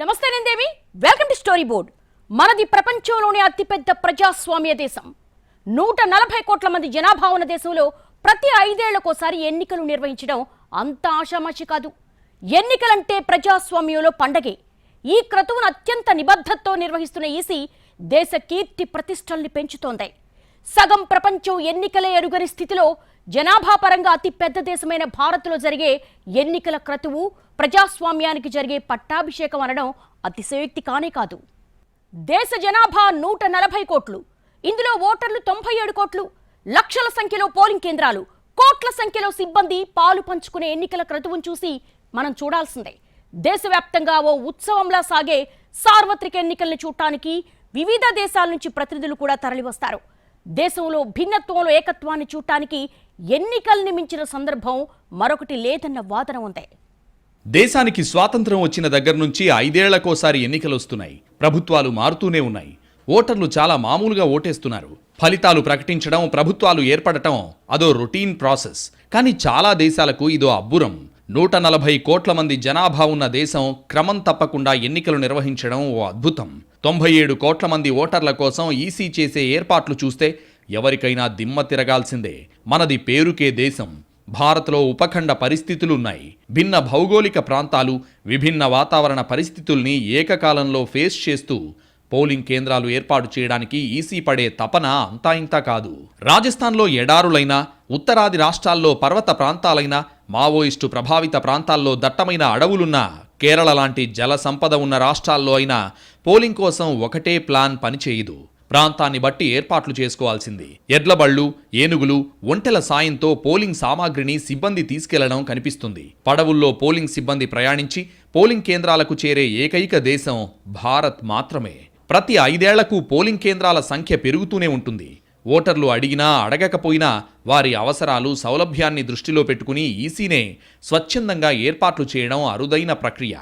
నమస్తే నందేవి. Welcome to story board మనది ప్రపంచంలోనే అతిపెద్ద ప్రజాస్వామ్య దేశం. నూట నలభై కోట్ల మంది జనాభా ఉన్న దేశంలో ప్రతి ఐదేళ్ళకోసారి ఎన్నికలు నిర్వహించడం అంత ఆషామాషి కాదు. ఎన్నికలంటే ప్రజాస్వామ్యంలో పండగే. ఈ క్రతువును అత్యంత నిబద్ధతతో నిర్వహిస్తున్న ఈసీ దేశ కీర్తి ప్రతిష్టల్ని పెంచుతోంది. సగం ప్రపంచం ఎన్నికలే ఎరుగని స్థితిలో జనాభా పరంగా అతి పెద్ద దేశమైన భారత్లో జరిగే ఎన్నికల క్రతువు ప్రజాస్వామ్యానికి జరిగే పట్టాభిషేకం అనడం అతిశయోక్తి కానే కాదు. దేశ జనాభా నూట నలభై కోట్లు ఇందులో ఓటర్లు తొంభై ఏడు కోట్లు లక్షల సంఖ్యలో పోలింగ్ కేంద్రాలు కోట్ల సంఖ్యలో సిబ్బంది పాలు పంచుకునే ఎన్నికల క్రతువును చూసి మనం చూడాల్సిందే. దేశవ్యాప్తంగా ఓ ఉత్సవంలా సాగే సార్వత్రిక ఎన్నికల్ని చూడటానికి వివిధ దేశాల నుంచి ప్రతినిధులు కూడా తరలివస్తారు. దేశంలో భిన్నత్వంలో ఏకత్వాన్ని చూడటానికి ఎన్నికల్ని మించిన సందర్భం మరొకటి లేదన్న వాదన ఉంది. దేశానికి స్వాతంత్రం వచ్చిన దగ్గర నుంచి ఐదేళ్ళకోసారి ఎన్నికలు వస్తున్నాయి. ప్రభుత్వాలు మారుతూనే ఉన్నాయి. ఓటర్లు చాలా మామూలుగా ఓటేస్తున్నారు. ఫలితాలు ప్రకటించడం ప్రభుత్వాలు ఏర్పడటం అదో రొటీన్ ప్రాసెస్. కానీ చాలా దేశాలకు ఇదో అబ్బురం. నూట నలభై కోట్ల మంది జనాభా ఉన్న దేశం క్రమం తప్పకుండా ఎన్నికలు నిర్వహించడం ఓ అద్భుతం. తొంభై ఏడు కోట్ల మంది ఓటర్ల కోసం ఈసీ చేసే ఏర్పాట్లు చూస్తే ఎవరికైనా దిమ్మ తిరగాల్సిందే. మనది పేరుకే దేశం. భారత్లో ఉపఖండ పరిస్థితులున్నాయి. భిన్న భౌగోళిక ప్రాంతాలు విభిన్న వాతావరణ పరిస్థితుల్ని ఏకకాలంలో ఫేస్ చేస్తూ పోలింగ్ కేంద్రాలు ఏర్పాటు చేయడానికి ఈసీ పడే తపన అంతా ఇంతా కాదు. రాజస్థాన్లో ఎడారులైనా ఉత్తరాది రాష్ట్రాల్లో పర్వత ప్రాంతాలైన మావోయిస్టు ప్రభావిత ప్రాంతాల్లో దట్టమైన అడవులున్నా కేరళ లాంటి జల సంపద ఉన్న రాష్ట్రాల్లో అయినా పోలింగ్ కోసం ఒకటే ప్లాన్ పనిచేయదు. ప్రాంతాన్ని బట్టి ఏర్పాట్లు చేసుకోవాల్సింది. ఎడ్లబళ్ళు ఏనుగులు ఒంటెల సాయంతో పోలింగ్ సామాగ్రిని సిబ్బంది తీసుకెళ్ళడం కనిపిస్తుంది. పడవుల్లో పోలింగ్ సిబ్బంది ప్రయాణించి పోలింగ్ కేంద్రాలకు చేరే ఏకైక దేశం భారత్ మాత్రమే. ప్రతి ఐదేళ్ళకు పోలింగ్ కేంద్రాల సంఖ్య పెరుగుతూనే ఉంటుంది. ఓటర్లు అడిగినా అడగకపోయినా వారి అవసరాలు సౌలభ్యాన్ని దృష్టిలో పెట్టుకుని ఈసీనే స్వచ్ఛందంగా ఏర్పాట్లు చేయడం అరుదైన ప్రక్రియ.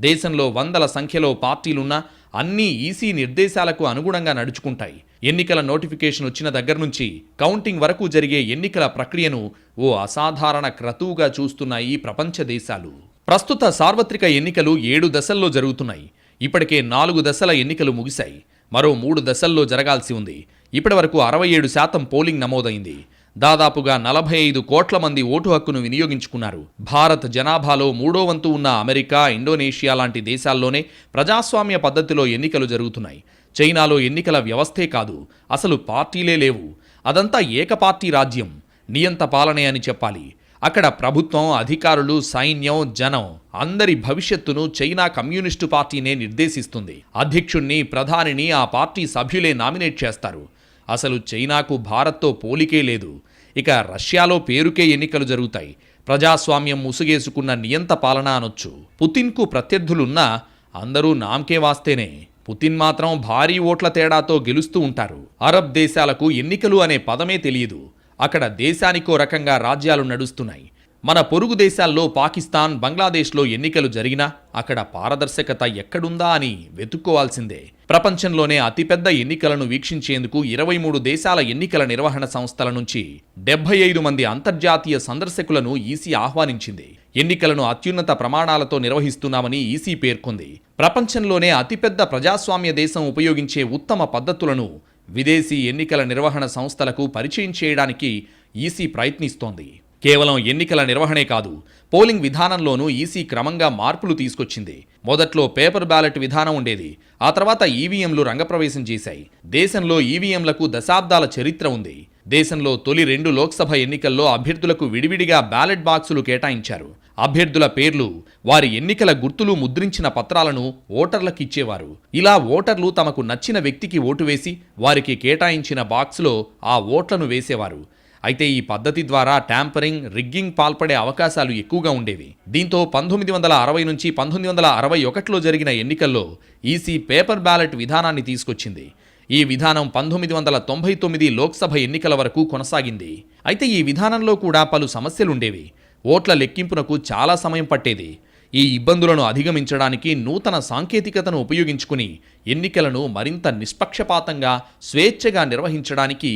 దేశంలో వందల సంఖ్యలో పార్టీలున్నా అన్నీ ఈసీ నిర్దేశాలకు అనుగుణంగా నడుచుకుంటాయి. ఎన్నికల నోటిఫికేషన్ వచ్చిన దగ్గర నుంచి కౌంటింగ్ వరకు జరిగే ఎన్నికల ప్రక్రియను ఓ అసాధారణ క్రతువుగా చూస్తున్నాయి ప్రపంచ దేశాలు. ప్రస్తుత సార్వత్రిక ఎన్నికలు ఏడు దశల్లో జరుగుతున్నాయి. ఇప్పటికే నాలుగు దశల ఎన్నికలు ముగిశాయి. మరో మూడు దశల్లో జరగాల్సి ఉంది. ఇప్పటివరకు అరవై ఏడు శాతం పోలింగ్ నమోదైంది. దాదాపుగా నలభై ఐదు కోట్ల మంది ఓటు హక్కును వినియోగించుకున్నారు. భారత్ జనాభాలో మూడో వంతు ఉన్న అమెరికా ఇండోనేషియా లాంటి దేశాల్లోనే ప్రజాస్వామ్య పద్ధతిలో ఎన్నికలు జరుగుతున్నాయి. చైనాలో ఎన్నికల వ్యవస్థే కాదు అసలు పార్టీలే లేవు. అదంతా ఏకపార్టీ రాజ్యం నియంత పాలనే అని చెప్పాలి. అక్కడ ప్రభుత్వం అధికారులు సైన్యం జనం అందరి భవిష్యత్తును చైనా కమ్యూనిస్టు పార్టీనే నిర్దేశిస్తుంది. అధ్యక్షుణ్ణి ప్రధానిని ఆ పార్టీ సభ్యులే నామినేట్ చేస్తారు. అసలు చైనాకు భారత్తో పోలికే లేదు. ఇక రష్యాలో పేరుకే ఎన్నికలు జరుగుతాయి. ప్రజాస్వామ్యం ముసుగేసుకున్న నియంత పాలన అనొచ్చు. పుతిన్కు ప్రత్యర్థులున్నా అందరూ నామకే వాస్తేనే. పుతిన్ మాత్రం భారీ ఓట్ల తేడాతో గెలుస్తూ ఉంటారు. అరబ్ దేశాలకు ఎన్నికలు అనే పదమే తెలియదు. అక్కడ దేశానికో రకంగా రాజ్యాలు నడుస్తున్నాయి. మన పొరుగు దేశాల్లో పాకిస్తాన్ బంగ్లాదేశ్లో ఎన్నికలు జరిగినా అక్కడ పారదర్శకత ఎక్కడుందా అని వెతుక్కోవాల్సిందే. ప్రపంచంలోనే అతిపెద్ద ఎన్నికలను వీక్షించేందుకు ఇరవై మూడు దేశాల ఎన్నికల నిర్వహణ సంస్థల నుంచి డెబ్బై ఐదు మంది అంతర్జాతీయ సందర్శకులను ఈసీ ఆహ్వానించింది. ఎన్నికలను అత్యున్నత ప్రమాణాలతో నిర్వహిస్తున్నామని ఈసీ పేర్కొంది. ప్రపంచంలోనే అతిపెద్ద ప్రజాస్వామ్య దేశం ఉపయోగించే ఉత్తమ పద్ధతులను విదేశీ ఎన్నికల నిర్వహణ సంస్థలకు పరిచయం చేయడానికి ఈసీ ప్రయత్నిస్తోంది. కేవలం ఎన్నికల నిర్వహణే కాదు పోలింగ్ విధానంలోనూ ఈసీ క్రమంగా మార్పులు తీసుకొచ్చింది. మొదట్లో పేపర్ బ్యాలెట్ విధానం ఉండేది ఆ తర్వాత ఈవీఎంలు రంగప్రవేశం చేశాయి. దేశంలో ఈవీఎంలకు దశాబ్దాల చరిత్ర ఉంది. దేశంలో తొలి రెండు లోక్సభ ఎన్నికల్లో అభ్యర్థులకు విడివిడిగా బ్యాలెట్ బాక్సులు కేటాయించారు. అభ్యర్థుల పేర్లు వారి ఎన్నికల గుర్తులు ముద్రించిన పత్రాలను ఓటర్లకు ఇచ్చేవారు ఇలా ఓటర్లు తమకు నచ్చిన వ్యక్తికి ఓటు వేసి వారికి కేటాయించిన బాక్సులో ఆ ఓట్లను వేసేవారు. అయితే ఈ పద్ధతి ద్వారా ట్యాంపరింగ్ రిగ్గింగ్ పాల్పడే అవకాశాలు ఎక్కువగా ఉండేవి. దీంతో పంతొమ్మిది వందల అరవై నుంచి పంతొమ్మిది వందల అరవై ఒకటిలో జరిగిన ఎన్నికల్లో ఈసీ పేపర్ బ్యాలెట్ విధానాన్ని తీసుకొచ్చింది. ఈ విధానం పంతొమ్మిది వందల తొంభై తొమ్మిది లోక్సభ ఎన్నికల వరకు కొనసాగింది. అయితే ఈ విధానంలో కూడా పలు సమస్యలుండేవి ఓట్ల లెక్కింపునకు చాలా సమయం పట్టేది. ఈ ఇబ్బందులను అధిగమించడానికి నూతన సాంకేతికతను ఉపయోగించుకుని ఎన్నికలను మరింత నిష్పక్షపాతంగా స్వేచ్ఛగా నిర్వహించడానికి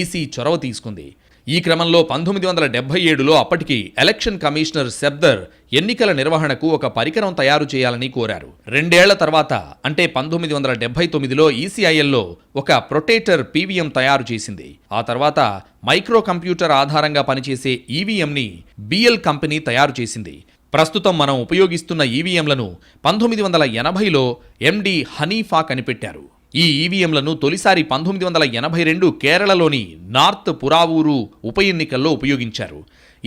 ఈసీ చొరవ తీసుకుంది. ఈ క్రమంలో పంతొమ్మిది వందల డెబ్బై ఏడులో అప్పటికి ఎలక్షన్ కమిషనర్ సెబ్దర్ ఎన్నికల నిర్వహణకు ఒక పరికరం తయారు చేయాలని కోరారు. రెండేళ్ళ తర్వాత అంటే పంతొమ్మిది వందల డెబ్బై తొమ్మిదిలో ఈసీఐఎల్లో ఒక ప్రొటేటర్ పీవీఎం తయారు చేసింది. ఆ తర్వాత మైక్రో కంప్యూటర్ ఆధారంగా పనిచేసే ఈవీఎంని బిఎల్ కంపెనీ తయారు చేసింది. ప్రస్తుతం మనం ఉపయోగిస్తున్న ఈవీఎంలను పంతొమ్మిది వందల ఎనభైలో ఎండి హనీఫా కనిపెట్టారు. ఈ ఈవీఎంలను తొలిసారి పంతొమ్మిది వందల ఎనభై రెండు కేరళలోని నార్త్ పురావూరు ఉప ఎన్నికల్లో ఉపయోగించారు.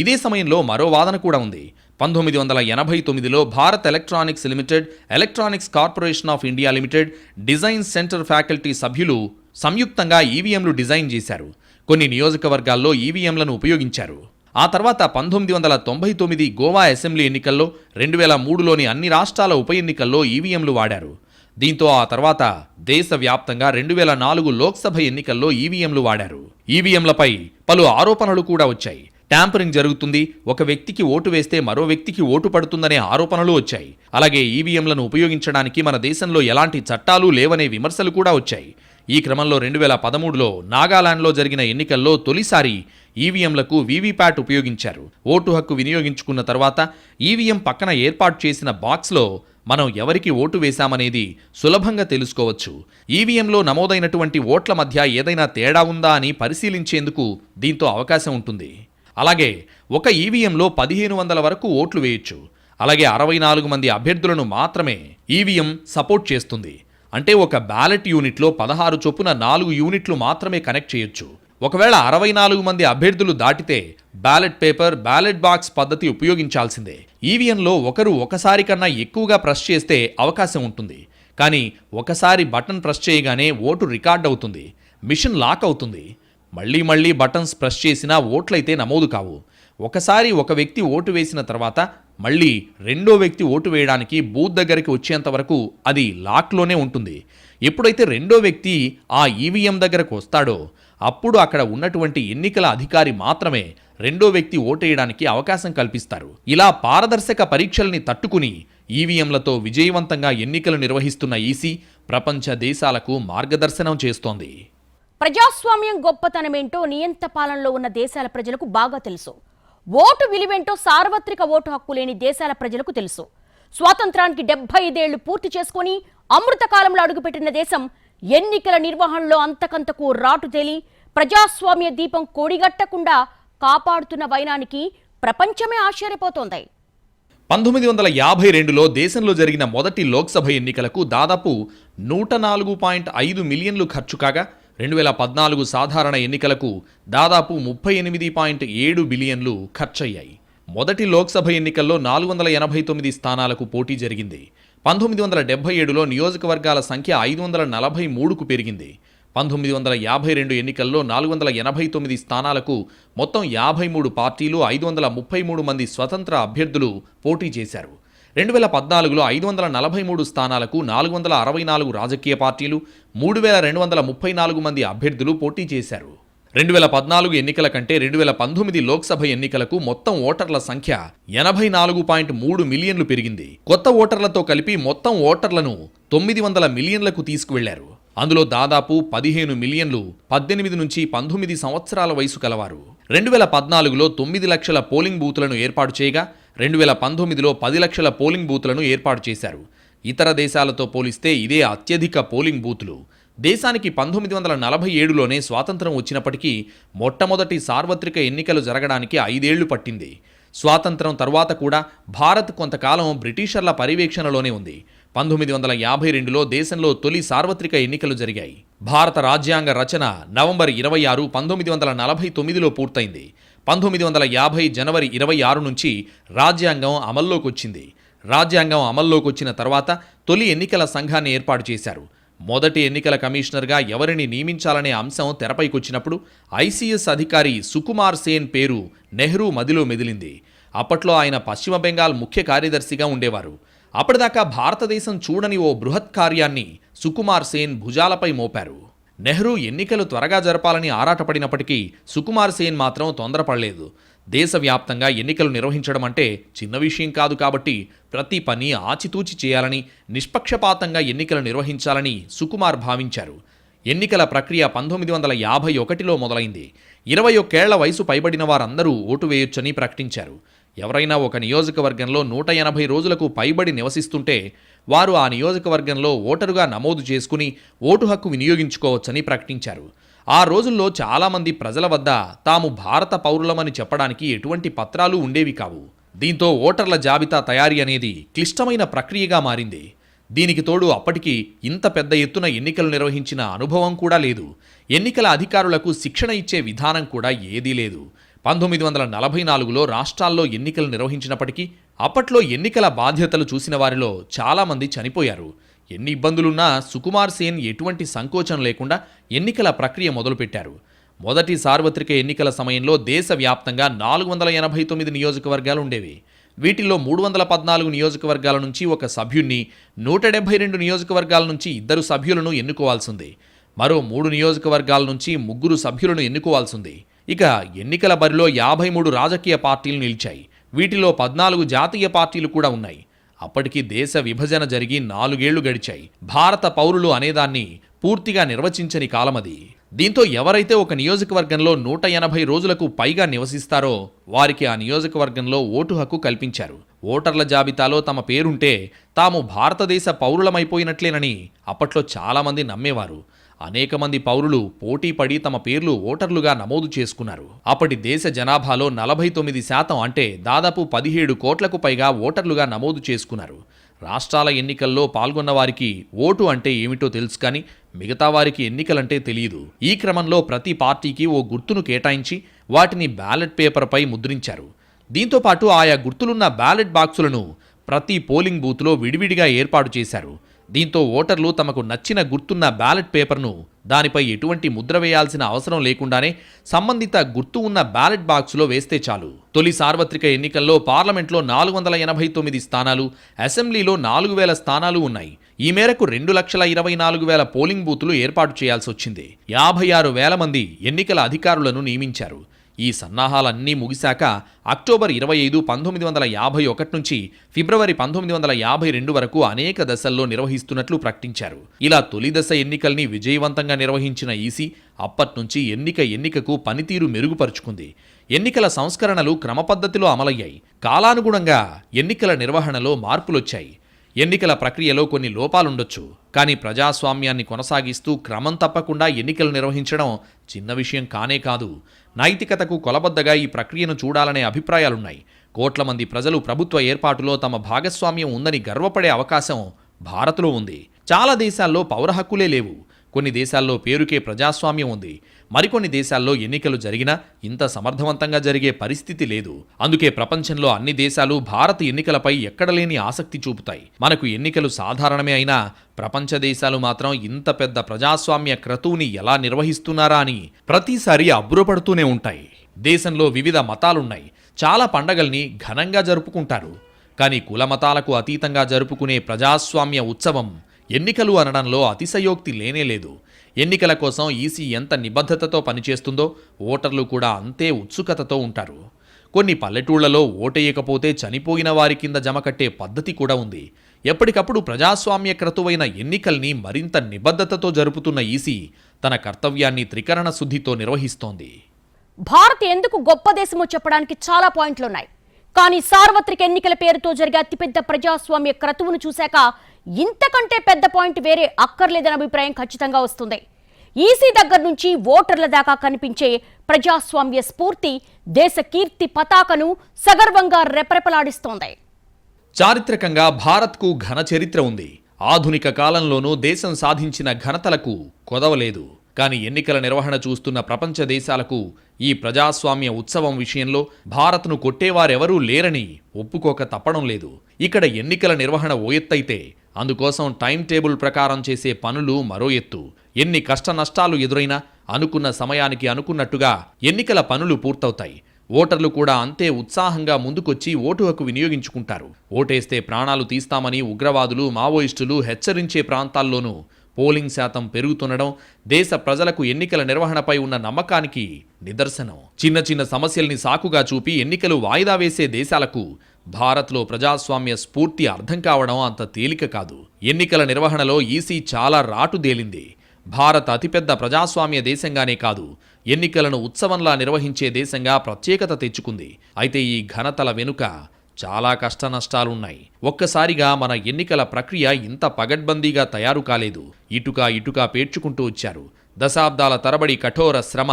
ఇదే సమయంలో మరో వాదన కూడా ఉంది. పంతొమ్మిది వందల ఎనభై తొమ్మిదిలో Bharat electronics limited electronics corporation of India limited design centre faculty సభ్యులు సంయుక్తంగా ఈవీఎంలు డిజైన్ చేశారు. కొన్ని నియోజకవర్గాల్లో ఈవీఎంలను ఉపయోగించారు. ఆ తర్వాత పంతొమ్మిది వందల తొంభై తొమ్మిది గోవా అసెంబ్లీ ఎన్నికల్లో రెండు వేల మూడులోని అన్ని రాష్ట్రాల ఉప ఎన్నికల్లో ఈవీఎంలు వాడారు. దీంతో ఆ తర్వాత దేశవ్యాప్తంగా రెండు వేల నాలుగు లోక్సభ ఎన్నికల్లో ఈవీఎంలు వాడారు. ఈవీఎంలపై పలు ఆరోపణలు కూడా వచ్చాయి. ట్యాంపరింగ్ జరుగుతుంది. ఒక వ్యక్తికి ఓటు వేస్తే మరో వ్యక్తికి ఓటు పడుతుందనే ఆరోపణలు వచ్చాయి. అలాగే ఈవీఎంలను ఉపయోగించడానికి మన దేశంలో ఎలాంటి చట్టాలు లేవనే విమర్శలు కూడా వచ్చాయి. ఈ క్రమంలో రెండు వేల పదమూడులో నాగాలాండ్లో జరిగిన ఎన్నికల్లో తొలిసారి ఈవీఎంలకు వీవీప్యాట్ ఉపయోగించారు. ఓటు హక్కు వినియోగించుకున్న తర్వాత ఈవీఎం పక్కన ఏర్పాటు చేసిన బాక్స్లో మనం ఎవరికి ఓటు వేశామనేది సులభంగా తెలుసుకోవచ్చు. ఈవీఎంలో నమోదైనటువంటి ఓట్ల మధ్య ఏదైనా తేడా ఉందా అని పరిశీలించేందుకు దీంతో అవకాశం ఉంటుంది. అలాగే ఒక ఈవీఎంలో పదిహేను వందల వరకు ఓట్లు వేయొచ్చు. అలాగే అరవై నాలుగు మంది అభ్యర్థులను మాత్రమే ఈవీఎం సపోర్ట్ చేస్తుంది. అంటే ఒక బ్యాలెట్ యూనిట్లో పదహారు చొప్పున నాలుగు యూనిట్లు మాత్రమే కనెక్ట్ చేయొచ్చు. ఒకవేళ అరవై నాలుగు మంది అభ్యర్థులు దాటితే బ్యాలెట్ పేపర్ బ్యాలెట్ బాక్స్ పద్ధతి ఉపయోగించాల్సిందే. ఈవీఎంలో ఒకరు ఒకసారి కన్నా ఎక్కువగా ప్రెస్ చేస్తే అవకాశం ఉంటుంది. కానీ ఒకసారి బటన్ ప్రెస్ చేయగానే ఓటు రికార్డ్ అవుతుంది. మిషన్ లాక్ అవుతుంది. మళ్ళీ మళ్ళీ బటన్స్ ప్రెస్ చేసినా ఓట్లయితే నమోదు కావు. ఒకసారి ఒక వ్యక్తి ఓటు వేసిన తర్వాత మళ్ళీ రెండో వ్యక్తి ఓటు వేయడానికి బూత్ దగ్గరికి వచ్చేంత వరకు అది లాక్లోనే ఉంటుంది. ఎప్పుడైతే రెండో వ్యక్తి ఆ ఈవీఎం దగ్గరకు వస్తాడో అప్పుడు అక్కడ ఉన్నటువంటి ఎన్నికల అధికారి మాత్రమే రెండో వ్యక్తి ఓటేయడానికి అవకాశం కల్పిస్తారు. ఇలా పారదర్శక పరీక్షల్ని తట్టుకుని ఈవీఎంలతో విజయవంతంగా ఎన్నికలు నిర్వహిస్తున్న ఈసీ ప్రపంచ దేశాలకు మార్గదర్శనం చేస్తోంది. ప్రజాస్వామ్యం గొప్పతనమేంటో నియంత పాలనలో ఉన్న దేశాల ప్రజలకు బాగా తెలుసు. ఓటు విలువేంటో సార్వత్రిక ఓటు హక్కు లేని దేశాల ప్రజలకు తెలుసు. స్వాతంత్రానికి డెబ్బై ఐదేళ్ళు పూర్తి చేసుకొని అమృత కాలంలో అడుగుపెట్టిన దేశం ఎన్నికల నిర్వహణలో అంతకంతకు రాటు తేలి ప్రజాస్వామ్య దీపం కోడిగట్టకుండా కాపాడుతున్న వైనానికి ప్రపంచమే ఆశ్చర్యపోతోంది. పంతొమ్మిది వందల యాభై రెండులో దేశంలో జరిగిన మొదటి లోక్సభ ఎన్నికలకు దాదాపు నూట నాలుగు పాయింట్ ఐదు మిలియన్లు ఖర్చు కాగా రెండు వేల పద్నాలుగు సాధారణ ఎన్నికలకు దాదాపు ముప్పై ఎనిమిది పాయింట్ ఏడు బిలియన్లు ఖర్చయ్యాయి. మొదటి లోక్సభ ఎన్నికల్లో నాలుగు వందల ఎనభై తొమ్మిది స్థానాలకు పోటీ జరిగింది. పంతొమ్మిది వందల డెబ్బై ఏడులో నియోజకవర్గాల సంఖ్య ఐదు వందల నలభై మూడుకు పెరిగింది. పంతొమ్మిది వందల యాభై రెండు ఎన్నికల్లో నాలుగు వందల ఎనభై తొమ్మిది స్థానాలకు మొత్తం యాభై మూడు పార్టీలు ఐదు వందల ముప్పై మూడు మంది స్వతంత్ర అభ్యర్థులు పోటీ చేశారు. రెండు వేల పద్నాలుగులో ఐదు వందల నలభై మూడు స్థానాలకు నాలుగు వందల అరవై నాలుగు రాజకీయ పార్టీలు మూడు వేల రెండు వందల ముప్పై నాలుగు మంది అభ్యర్థులు పోటీ చేశారు. రెండు వేల పద్నాలుగు ఎన్నికల కంటే రెండు వేల పంతొమ్మిది లోక్సభ ఎన్నికలకు మొత్తం ఓటర్ల సంఖ్య ఎనభై నాలుగు పాయింట్ మూడు మిలియన్లు పెరిగింది. కొత్త ఓటర్లతో కలిపి మొత్తం ఓటర్లను తొమ్మిది వందల మిలియన్లకు తీసుకువెళ్ళారు. అందులో దాదాపు పదిహేను మిలియన్లు పద్దెనిమిది నుంచి పంతొమ్మిది సంవత్సరాల వయసు కలవారు. రెండు వేల పద్నాలుగులో తొమ్మిది లక్షల పోలింగ్ బూతులను ఏర్పాటు చేయగా రెండు వేల పంతొమ్మిదిలో పది లక్షల పోలింగ్ బూతులను ఏర్పాటు చేశారు. ఇతర దేశాలతో పోలిస్తే ఇదే అత్యధిక పోలింగ్ బూతులు. దేశానికి పంతొమ్మిది వందల నలభై ఏడులోనే స్వాతంత్రం వచ్చినప్పటికీ మొట్టమొదటి సార్వత్రిక ఎన్నికలు జరగడానికి ఐదేళ్ళు పట్టింది. స్వాతంత్రం తర్వాత కూడా భారత్ కొంతకాలం బ్రిటిషర్ల పర్యవేక్షణలోనే ఉంది. పంతొమ్మిది వందల యాభై రెండులో దేశంలో తొలి సార్వత్రిక ఎన్నికలు జరిగాయి. భారత రాజ్యాంగ రచన నవంబర్ ఇరవై ఆరు పంతొమ్మిది వందల నలభై తొమ్మిదిలో పూర్తయింది. పంతొమ్మిది వందల యాభై జనవరి ఇరవై ఆరు నుంచి రాజ్యాంగం అమల్లోకి వచ్చింది రాజ్యాంగం అమల్లోకి వచ్చిన తర్వాత తొలి ఎన్నికల సంఘాన్ని ఏర్పాటు చేశారు. మొదటి ఎన్నికల కమిషనర్గా ఎవరిని నియమించాలనే అంశం తెరపైకొచ్చినప్పుడు ఐసీఎస్ అధికారి సుకుమార్ సేన్ పేరు నెహ్రూ మదిలో మెదిలింది. అప్పట్లో ఆయన పశ్చిమ బెంగాల్ ముఖ్య కార్యదర్శిగా ఉండేవారు. అప్పటిదాకా భారతదేశం చూడని ఓ బృహత్ కార్యాన్ని సుకుమార్ సేన్ భుజాలపై మోపారు. నెహ్రూ ఎన్నికలు త్వరగా జరపాలని ఆరాటపడినప్పటికీ సుకుమార్ సేన్ మాత్రం తొందరపడలేదు. దేశవ్యాప్తంగా ఎన్నికలు నిర్వహించడం అంటే చిన్న విషయం కాదు కాబట్టి ప్రతి పని ఆచితూచి చేయాలని నిష్పక్షపాతంగా ఎన్నికలు నిర్వహించాలని సుకుమార్ భావించారు. ఎన్నికల ప్రక్రియ పంతొమ్మిది వందల యాభై ఒకటిలో మొదలైంది. ఇరవై ఒక్కేళ్ళ వయసు పైబడిన వారందరూ ఓటు వేయొచ్చని ప్రకటించారు. ఎవరైనా ఒక నియోజకవర్గంలో నూట ఎనభై రోజులకు పైబడి నివసిస్తుంటే వారు ఆ నియోజకవర్గంలో ఓటరుగా నమోదు చేసుకుని ఓటు హక్కు వినియోగించుకోవచ్చని ప్రకటించారు. ఆ రోజుల్లో చాలామంది ప్రజల వద్ద తాము భారత పౌరులమని చెప్పడానికి ఎటువంటి పత్రాలు ఉండేవి కావు. దీంతో ఓటర్ల జాబితా తయారీ అనేది క్లిష్టమైన ప్రక్రియగా మారింది. దీనికి తోడు అప్పటికి ఇంత పెద్ద ఎత్తున ఎన్నికలు నిర్వహించిన అనుభవం కూడా లేదు. ఎన్నికల అధికారులకు శిక్షణ ఇచ్చే విధానం కూడా ఏదీ లేదు. పంతొమ్మిది వందల నలభై నాలుగులో రాష్ట్రాల్లో ఎన్నికలు నిర్వహించినప్పటికీ అప్పట్లో ఎన్నికల బాధ్యతలు చూసిన వారిలో చాలామంది చనిపోయారు. ఎన్ని ఇబ్బందులున్నా సుకుమార్ సేన్ ఎటువంటి సంకోచం లేకుండా ఎన్నికల ప్రక్రియ మొదలుపెట్టారు. మొదటి సార్వత్రిక ఎన్నికల సమయంలో దేశవ్యాప్తంగా నాలుగు వందల ఎనభై తొమ్మిది నియోజకవర్గాలు ఉండేవి. వీటిల్లో మూడు వందల పద్నాలుగు నియోజకవర్గాల నుంచి ఒక సభ్యుణ్ణి నూట డెబ్బై రెండు నియోజకవర్గాల నుంచి ఇద్దరు సభ్యులను ఎన్నుకోవాల్సింది. మరో మూడు నియోజకవర్గాల నుంచి ముగ్గురు సభ్యులను ఎన్నుకోవాల్సింది. ఇక ఎన్నికల బరిలో యాభై మూడు రాజకీయ పార్టీలు నిలిచాయి. వీటిలో పద్నాలుగు జాతీయ పార్టీలు కూడా ఉన్నాయి. అప్పటికి దేశ విభజన జరిగి నాలుగేళ్ళు గడిచాయి. భారత పౌరులు అనేదాన్ని పూర్తిగా నిర్వచించని కాలమది. దీంతో ఎవరైతే ఒక నియోజకవర్గంలో నూట ఎనభై రోజులకు పైగా నివసిస్తారో వారికి ఆ నియోజకవర్గంలో ఓటు హక్కు కల్పించారు. ఓటర్ల జాబితాలో తమ పేరుంటే తాము భారతదేశ పౌరులమైపోయినట్లేనని అప్పట్లో చాలామంది నమ్మేవారు. అనేక మంది పౌరులు పోటీపడి తమ పేర్లు ఓటర్లుగా నమోదు చేసుకున్నారు. అప్పటి దేశ జనాభాలో నలభై తొమ్మిది శాతం అంటే దాదాపు పదిహేడు కోట్లకు పైగా ఓటర్లుగా నమోదు చేసుకున్నారు. రాష్ట్రాల ఎన్నికల్లో పాల్గొన్న వారికి ఓటు అంటే ఏమిటో తెలుసు కానీ మిగతా వారికి ఎన్నికలంటే తెలియదు. ఈ క్రమంలో ప్రతి పార్టీకి ఓ గుర్తును కేటాయించి వాటిని బ్యాలెట్ పేపర్పై ముద్రించారు. దీంతో పాటు ఆయా గుర్తులున్న బ్యాలెట్ బాక్సులను ప్రతి పోలింగ్ బూత్లో విడివిడిగా ఏర్పాటు చేశారు. దీంతో ఓటర్లు తమకు నచ్చిన గుర్తున్న బ్యాలెట్ పేపర్ను దానిపై ఎటువంటి ముద్ర వేయాల్సిన అవసరం లేకుండానే సంబంధిత గుర్తు ఉన్న బ్యాలెట్ బాక్సులో వేస్తే చాలు. తొలి సార్వత్రిక ఎన్నికల్లో పార్లమెంట్లో నాలుగు వందల ఎనభై తొమ్మిది స్థానాలు అసెంబ్లీలో నాలుగు వేల స్థానాలు ఉన్నాయి. ఈ మేరకు రెండు లక్షల ఇరవై నాలుగు వేల పోలింగ్ బూతులు ఏర్పాటు చేయాల్సి వచ్చింది. యాభై ఆరు వేల మంది ఎన్నికల అధికారులను నియమించారు. ఈ సన్నాహాలన్నీ ముగిశాక అక్టోబర్ ఇరవై ఐదు పంతొమ్మిది వందల యాభై ఒకటి నుంచి ఫిబ్రవరి పంతొమ్మిది వందల యాభై రెండు వరకు అనేక దశల్లో నిర్వహిస్తున్నట్లు ప్రకటించారు. ఇలా తొలి దశ ఎన్నికల్ని విజయవంతంగా నిర్వహించిన ఈసీ అప్పట్నుంచి ఎన్నిక ఎన్నికకు పనితీరు మెరుగుపరుచుకుంది. ఎన్నికల సంస్కరణలు క్రమపద్ధతిలో అమలయ్యాయి. కాలానుగుణంగా ఎన్నికల నిర్వహణలో మార్పులొచ్చాయి. ఎన్నికల ప్రక్రియలో కొన్ని లోపాలుండొచ్చు కానీ ప్రజాస్వామ్యాన్ని కొనసాగిస్తూ క్రమం తప్పకుండా ఎన్నికలు నిర్వహించడం చిన్న విషయం కానే కాదు. నైతికతకు కొలబద్దగా ఈ ప్రక్రియను చూడాలనే అభిప్రాయాలున్నాయి. కోట్ల మంది ప్రజలు ప్రభుత్వ ఏర్పాటులో తమ భాగస్వామ్యం ఉందని గర్వపడే అవకాశం భారత్లో ఉంది. చాలా దేశాల్లో పౌర హక్కులే లేవు. కొన్ని దేశాల్లో పేరుకే ప్రజాస్వామ్యం ఉంది. మరికొన్ని దేశాల్లో ఎన్నికలు జరిగినా ఇంత సమర్థవంతంగా జరిగే పరిస్థితి లేదు. అందుకే ప్రపంచంలో అన్ని దేశాలు భారత ఎన్నికలపై ఎక్కడలేని ఆసక్తి చూపుతాయి. మనకు ఎన్నికలు సాధారణమే అయినా ప్రపంచ దేశాలు మాత్రం ఇంత పెద్ద ప్రజాస్వామ్య క్రతువుని ఎలా నిర్వహిస్తున్నారా అని ప్రతిసారి అబ్బురపడుతూనే ఉంటాయి. దేశంలో వివిధ మతాలున్నాయి. చాలా పండగల్ని ఘనంగా జరుపుకుంటారు. కానీ కుల మతాలకు అతీతంగా జరుపుకునే ప్రజాస్వామ్య ఉత్సవం ఎన్నికలు అనడంలో అతిశయోక్తి లేనేలేదు ఎన్నికల కోసం ఈసీ ఎంత నిబద్ధతతో పనిచేస్తుందో ఓటర్లు కూడా అంతే ఉత్సుకతతో ఉంటారు. కొన్ని పల్లెటూళ్ళలో ఓటేయకపోతే చనిపోయిన వారి కింద జమ కట్టే పద్ధతి కూడా ఉంది. ఎప్పటికప్పుడు ప్రజాస్వామ్య క్రతువైన ఎన్నికల్ని మరింత నిబద్ధతతో జరుపుతున్న ఈసీ తన కర్తవ్యాన్ని త్రికరణ శుద్ధితో నిర్వహిస్తోంది. భారత్ ఎందుకు గొప్ప దేశమో చెప్పడానికి చాలా పాయింట్లున్నాయి. కానీ సార్వత్రిక ఎన్నికల పేరుతో జరిగే అతిపెద్ద ప్రజాస్వామ్య క్రతువును చూశాక ఇంతకంటే పెద్ద పాయింట్ వేరే అక్కర్లేదన్న అభిప్రాయం ఖచ్చితంగా వస్తుంది. ఈసీ దగ్గర నుంచి ఓటర్ల దాకా కనిపించే ప్రజాస్వామ్య స్ఫూర్తి దేశ కీర్తి పతాకను సగర్వంగా రెపరెపలాడిస్తోంది. చారిత్రకంగా భారత్కు ఘన చరిత్ర ఉంది. ఆధునిక కాలంలోనూ దేశం సాధించిన ఘనతలకు కొదవలేదు. కానీ ఎన్నికల నిర్వహణ చూస్తున్న ప్రపంచ దేశాలకు ఈ ప్రజాస్వామ్య ఉత్సవం విషయంలో భారత్ను కొట్టేవారెవరూ లేరని ఒప్పుకోక తప్పడం లేదు. ఇక్కడ ఎన్నికల నిర్వహణ ఓ ఎత్తైతే అందుకోసం టైం టేబుల్ ప్రకారం చేసే పనులు మరో ఎత్తు. ఎన్ని కష్ట నష్టాలు ఎదురైనా అనుకున్న సమయానికి అనుకున్నట్టుగా ఎన్నికల పనులు పూర్తవుతాయి. ఓటర్లు కూడా అంతే ఉత్సాహంగా ముందుకొచ్చి ఓటు హక్కు వినియోగించుకుంటారు. ఓటేస్తే ప్రాణాలు తీస్తామని ఉగ్రవాదులు మావోయిస్టులు హెచ్చరించే ప్రాంతాల్లోనూ పోలింగ్ శాతం పెరుగుతుండడం దేశ ప్రజలకు ఎన్నికల నిర్వహణపై ఉన్న నమ్మకానికి నిదర్శనం. చిన్న చిన్న సమస్యల్ని సాకుగా చూపి ఎన్నికలు వాయిదా వేసే దేశాలకు భారత్లో ప్రజాస్వామ్య స్ఫూర్తి అర్థం కావడం అంత తేలిక కాదు. ఎన్నికల నిర్వహణలో ఈసీ చాలా రాటుదేలింది భారత్ అతిపెద్ద ప్రజాస్వామ్య దేశంగానే కాదు ఎన్నికలను ఉత్సవంలా నిర్వహించే దేశంగా ప్రత్యేకత తెచ్చుకుంది. అయితే ఈ ఘనతల వెనుక చాలా కష్టనష్టాలున్నాయి. ఒక్కసారిగా మన ఎన్నికల ప్రక్రియ ఇంత పగడ్బందీగా తయారు కాలేదు. ఇటుక ఇటుక పేర్చుకుంటూ వచ్చారు. దశాబ్దాల తరబడి కఠోర శ్రమ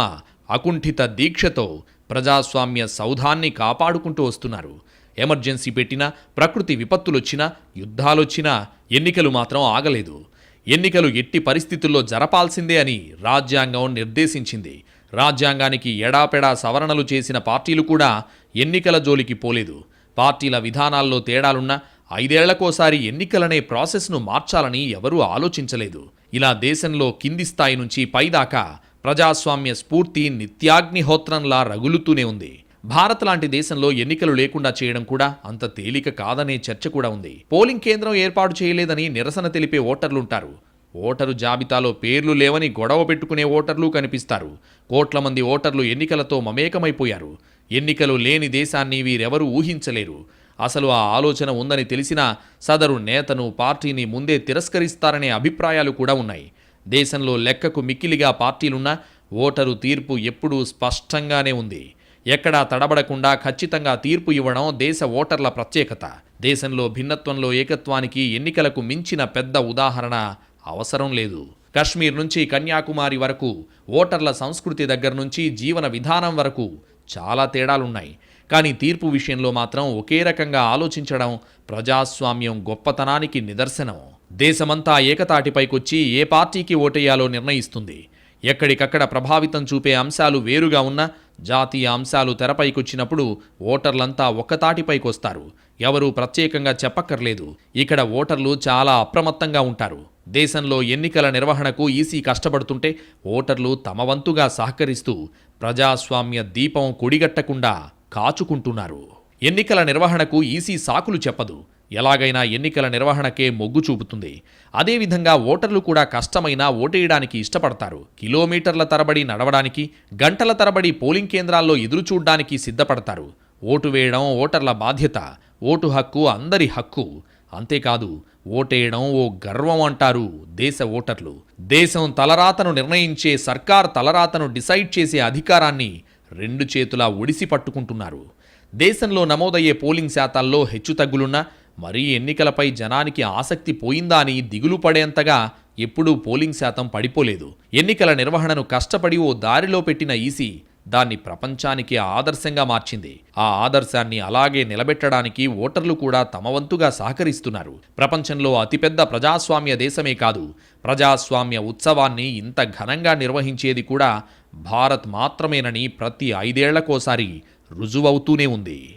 అకుంఠిత దీక్షతో ప్రజాస్వామ్య సౌధాన్ని కాపాడుకుంటూ వస్తున్నారు. ఎమర్జెన్సీ పెట్టినా ప్రకృతి విపత్తులొచ్చినా యుద్ధాలొచ్చినా ఎన్నికలు మాత్రం ఆగలేదు. ఎన్నికలు ఎట్టి పరిస్థితుల్లో జరపాల్సిందే అని రాజ్యాంగం నిర్దేశించింది. రాజ్యాంగానికి ఎడాపెడా సవరణలు చేసిన పార్టీలు కూడా ఎన్నికల జోలికి పోలేదు. పార్టీల విధానాల్లో తేడాలున్నా ఐదేళ్ళకోసారి ఎన్నికలనే ప్రాసెస్ను మార్చాలని ఎవరూ ఆలోచించలేదు. ఇలా దేశంలో కింది స్థాయి నుంచి పైదాకా ప్రజాస్వామ్య స్ఫూర్తి నిత్యాగ్నిహోత్రంలా రగులుతూనే ఉంది. భారత్ లాంటి దేశంలో ఎన్నికలు లేకుండా చేయడం కూడా అంత తేలిక కాదనే చర్చ కూడా ఉంది. పోలింగ్ కేంద్రం ఏర్పాటు చేయలేదని నిరసన తెలిపే ఓటర్లుంటారు. ఓటరు జాబితాలో పేర్లు లేవని గొడవ పెట్టుకునే ఓటర్లు కనిపిస్తారు. కోట్ల మంది ఓటర్లు ఎన్నికలతో మమేకమైపోయారు. ఎన్నికలు లేని దేశాన్ని వీరెవరూ ఊహించలేరు. అసలు ఆ ఆలోచన ఉందని తెలిసినా సదరు నేతను పార్టీని ముందే తిరస్కరిస్తారనే అభిప్రాయాలు కూడా ఉన్నాయి. దేశంలో లెక్కకు మిక్కిలిగా పార్టీలున్నా ఓటరు తీర్పు ఎప్పుడూ స్పష్టంగానే ఉంది. ఎక్కడా తడబడకుండా ఖచ్చితంగా తీర్పు ఇవ్వడం దేశ ఓటర్ల ప్రత్యేకత. దేశంలో భిన్నత్వంలో ఏకత్వానికి ఎన్నికలకు మించిన పెద్ద ఉదాహరణ అవసరం లేదు. కశ్మీర్ నుంచి కన్యాకుమారి వరకు ఓటర్ల సంస్కృతి దగ్గర నుంచి జీవన విధానం వరకు చాలా తేడాలున్నాయి. కానీ తీర్పు విషయంలో మాత్రం ఒకే రకంగా ఆలోచించడం ప్రజాస్వామ్యం గొప్పతనానికి నిదర్శనం. దేశమంతా ఏకతాటిపైకొచ్చి ఏ పార్టీకి ఓటేయాలో నిర్ణయిస్తుంది. ఎక్కడికక్కడ ప్రభావితం చూపే అంశాలు వేరుగా ఉన్నా జాతీయ అంశాలు తెరపైకొచ్చినప్పుడు ఓటర్లంతా ఒక్కతాటిపైకొస్తారు ఎవరూ ప్రత్యేకంగా చెప్పక్కర్లేదు. ఇక్కడ ఓటర్లు చాలా అప్రమత్తంగా ఉంటారు. దేశంలో ఎన్నికల నిర్వహణకు ఈసీ కష్టపడుతుంటే ఓటర్లు తమ వంతుగా సహకరిస్తూ ప్రజాస్వామ్య దీపం కొడిగట్టకుండా కాచుకుంటున్నారు. ఎన్నికల నిర్వహణకు ఈసీ సాకులు చెప్పదు. ఎలాగైనా ఎన్నికల నిర్వహణకే మొగ్గు చూపుతుంది. అదేవిధంగా ఓటర్లు కూడా కష్టమైన ఓటేయడానికి ఇష్టపడతారు. కిలోమీటర్ల తరబడి నడవడానికి గంటల తరబడి పోలింగ్ కేంద్రాల్లో ఎదురుచూడ్డానికి సిద్ధపడతారు. ఓటు వేయడం ఓటర్ల బాధ్యత. ఓటు హక్కు అందరి హక్కు. అంతేకాదు ఓటేయడం ఓ గర్వం అంటారు దేశ ఓటర్లు. దేశం తలరాతను నిర్ణయించే సర్కార్ తలరాతను డిసైడ్ చేసే అధికారాన్ని రెండు చేతులా ఒడిసి పట్టుకుంటున్నారు. దేశంలో నమోదయ్యే పోలింగ్ శాతాల్లో హెచ్చుతగ్గులున్నా మరీ ఎన్నికలపై జనానికి ఆసక్తి పోయిందా అని దిగులు పడేంతగా ఎప్పుడూ పోలింగ్ శాతం పడిపోలేదు. ఎన్నికల నిర్వహణను కష్టపడి ఓ దారిలో పెట్టిన ఈసీ దాన్ని ప్రపంచానికి ఆదర్శంగా మార్చింది. ఆ ఆదర్శాన్ని అలాగే నిలబెట్టడానికి ఓటర్లు కూడా తమ వంతుగా సహకరిస్తున్నారు. ప్రపంచంలో అతిపెద్ద ప్రజాస్వామ్య దేశమే కాదు ప్రజాస్వామ్య ఉత్సవాన్ని ఇంత ఘనంగా నిర్వహించేది కూడా భారత్ మాత్రమేనని ప్రతి ఐదేళ్ళకోసారి రుజువవుతూనే ఉంది.